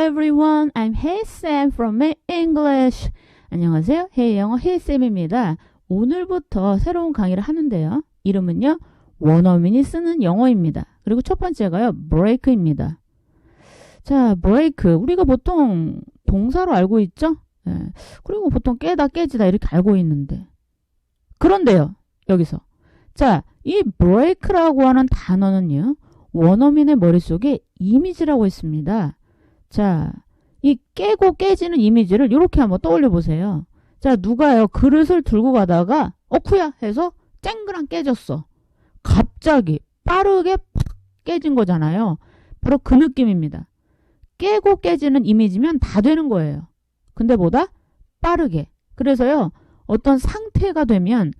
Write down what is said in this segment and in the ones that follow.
everyone. I'm Hey Sam from English. 안녕하세요. Hey 영어 Hey Sam입니다. 오늘부터 새로운 강의를 하는데요. 이름은요. 원어민이 쓰는 영어입니다. 그리고 첫 번째가요. break입니다. 자, break. 우리가 보통 동사로 알고 있죠? 예. 그리고 보통 깨다 깨지다 이렇게 알고 있는데. 그런데요. 여기서. 자, 이 break라고 하는 단어는요. 원어민의 머릿속에 이미지라고 있습니다. 자, 이 깨고 깨지는 이미지를 이렇게 한번 떠올려 보세요. 자, 누가요? 그릇을 들고 가다가 어쿠야 해서 쨍그랑 깨졌어. 갑자기 빠르게 팍 깨진 거잖아요. 바로 그 느낌입니다. 깨고 깨지는 이미지면 다 되는 거예요. 근데 보다 빠르게. 그래서요. 어떤 상태가 되면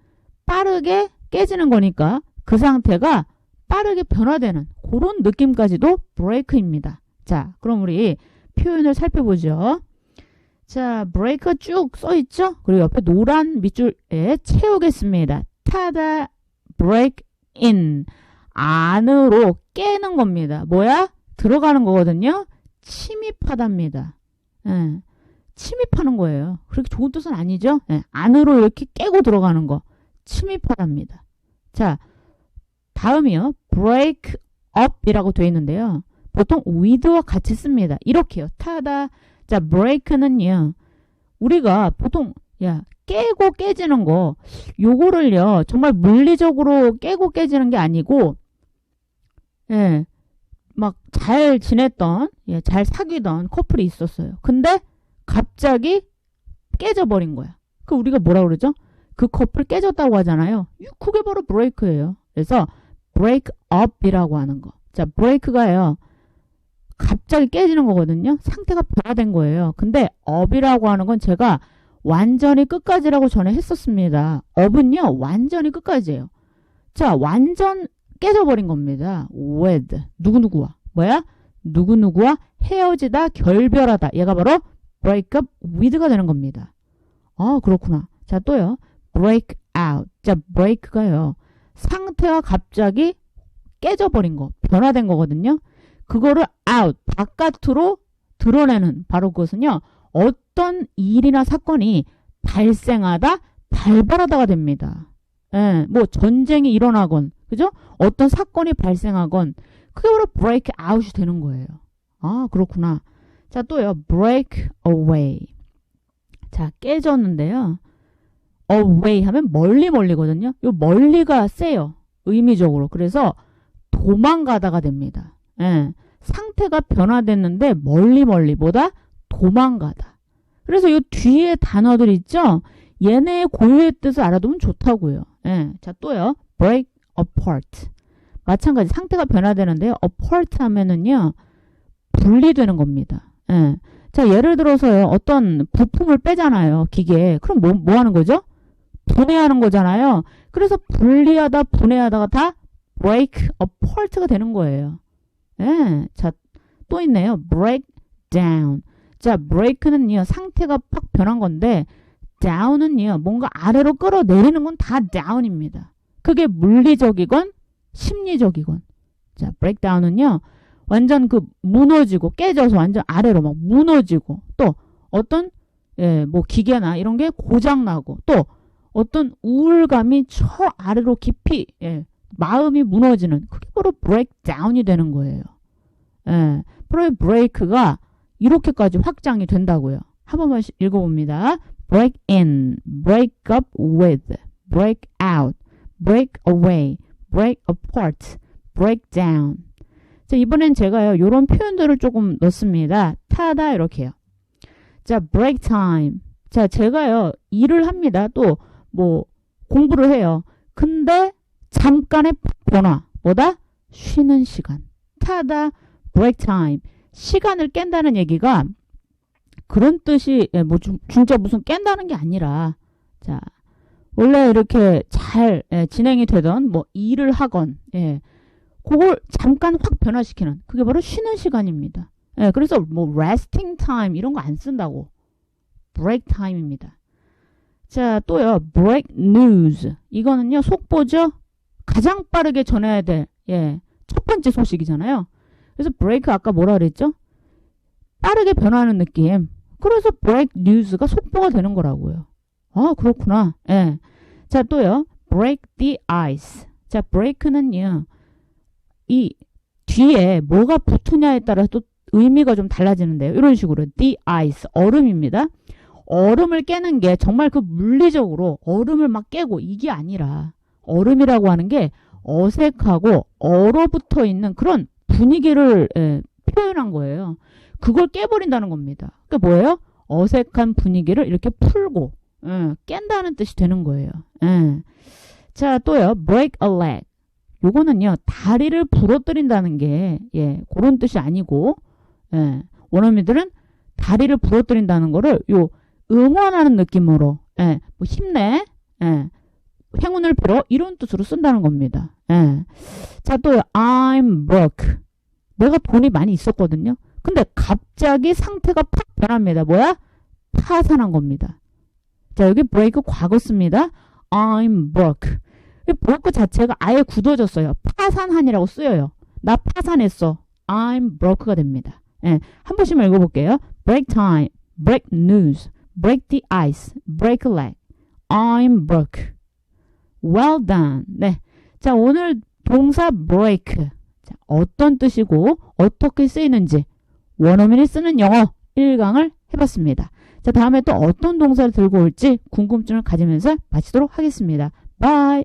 빠르게 깨지는 거니까 그 상태가 빠르게 변화되는 그런 느낌까지도 브레이크입니다. 자, 그럼 우리 표현을 살펴보죠. 자, 브레이크 쭉 써있죠? 그리고 옆에 노란 밑줄에 채우겠습니다. 타다, break in. 안으로 깨는 겁니다. 뭐야? 들어가는 거거든요. 침입하답니다. 예, 침입하는 거예요. 그렇게 좋은 뜻은 아니죠? 예, 안으로 이렇게 깨고 들어가는 거. 침입하답니다. 자, 다음이요. break up이라고 되어 있는데요. 보통 with와 같이 씁니다. 이렇게요. 타다. 자, break는요. 우리가 보통 야 깨고 깨지는 거 요거를요. 정말 물리적으로 깨고 깨지는 게 아니고 예. 막 잘 지냈던 예, 잘 사귀던 커플이 있었어요. 근데 갑자기 깨져버린 거야. 그 우리가 뭐라 그러죠? 그 커플 깨졌다고 하잖아요. 그게 바로 브레이크예요. 그래서 break up이라고 하는 거. 자, break가요. 갑자기 깨지는 거거든요. 상태가 변화된 거예요. 근데 up이라고 하는 건 제가 완전히 끝까지라고 전에 했었습니다. up은요. 완전히 끝까지예요. 자, 완전 깨져버린 겁니다. with 누구누구와 뭐야? 누구누구와 헤어지다 결별하다. 얘가 바로 break up with가 되는 겁니다. 아 그렇구나. 자 또요. break out. 자 break가요. 상태가 갑자기 깨져버린 거, 변화된 거거든요. 그거를 out, 바깥으로 드러내는 바로 그것은요. 어떤 일이나 사건이 발생하다, 발발하다가 됩니다. 예, 뭐 전쟁이 일어나건, 그죠? 어떤 사건이 발생하건 그게 바로 break out이 되는 거예요. 아, 그렇구나. 자, 또요. break away. 자, 깨졌는데요. away 하면 멀리 멀리거든요. 요 멀리가 세요. 의미적으로. 그래서 도망가다가 됩니다. 예. 상태가 변화됐는데 멀리 멀리 보다 도망가다. 그래서 요 뒤에 단어들 있죠? 얘네의 고유의 뜻을 알아두면 좋다고요. 예. 자, 또요. break apart. 마찬가지 상태가 변화되는데요. apart 하면은요. 분리되는 겁니다. 예. 자, 예를 들어서요. 어떤 부품을 빼잖아요. 기계에. 그럼 뭐, 뭐 하는 거죠? 분해하는 거잖아요. 그래서 분리하다, 분해하다가 다 break apart가 되는 거예요. 예. 자, 또 있네요. break down. 자, break는요. 상태가 팍 변한 건데 down은요. 뭔가 아래로 끌어내리는 건 다 down입니다. 그게 물리적이건 심리적이건. 자, breakdown은요. 완전 그 무너지고 깨져서 완전 아래로 막 무너지고 또 어떤 예, 뭐 기계나 이런 게 고장 나고 또 어떤 우울감이 저 아래로 깊이 예, 마음이 무너지는 그게 바로 breakdown이 되는 거예요. 예, 바로 break가 이렇게까지 확장이 된다고요. 한 번만 읽어봅니다. break in, break up with, break out, break away, break apart, break down. 자, 이번엔 제가요, 요런 표현들을 조금 넣습니다. 타다, 이렇게요. 자, break time. 자, 제가요, 일을 합니다. 또, 뭐, 공부를 해요. 근데, 잠깐의 변화. 뭐다? 쉬는 시간. 타다, break time. 시간을 깬다는 얘기가, 그런 뜻이, 예, 뭐, 진짜 무슨 깬다는 게 아니라, 자, 원래 이렇게 잘 예, 진행이 되던 뭐 일을 하건 예, 그걸 잠깐 확 변화시키는 그게 바로 쉬는 시간입니다. 예, 그래서 뭐 resting time 이런 거 안 쓴다고 break time입니다. 자 또요 break news 이거는요 속보죠. 가장 빠르게 전해야 될 예, 첫 번째 소식이잖아요. 그래서 break 아까 뭐라 그랬죠? 빠르게 변화하는 느낌. 그래서 break news가 속보가 되는 거라고요. 아, 그렇구나. 예. 자, 또요. break the ice. 자, break는요. 이 뒤에 뭐가 붙으냐에 따라 또 의미가 좀 달라지는데요. 이런 식으로 the ice 얼음입니다. 얼음을 깨는 게 정말 그 물리적으로 얼음을 막 깨고 이게 아니라 얼음이라고 하는 게 어색하고 얼어붙어 있는 그런 분위기를 예, 표현한 거예요. 그걸 깨버린다는 겁니다. 그게 뭐예요? 어색한 분위기를 이렇게 풀고 예, 깬다는 뜻이 되는 거예요. 예. 자 또요 break a leg 요거는요 다리를 부러뜨린다는 게 예, 그런 뜻이 아니고 예, 원어민들은 다리를 부러뜨린다는 거를 요 응원하는 느낌으로 예, 뭐 힘내 예, 행운을 빌어 이런 뜻으로 쓴다는 겁니다. 예. 자 또요 I'm broke 내가 돈이 많이 있었거든요. 근데 갑자기 상태가 팍 변합니다. 뭐야? 파산한 겁니다. 자 여기 break 과거 씁니다. I'm broke 이 broke 자체가 아예 굳어졌어요. 파산한이라고 쓰여요. 나 파산했어. I'm broke가 됩니다. 예, 한 번씩만 읽어볼게요. break time, break news, break the ice, break leg. I'm broke. Well done. 네. 자, 오늘 동사 break. 자, 어떤 뜻이고 어떻게 쓰이는지 원어민이 쓰는 영어 1강을 해봤습니다. 자, 다음에 또 어떤 동사를 들고 올지 궁금증을 가지면서 마치도록 하겠습니다. 바이.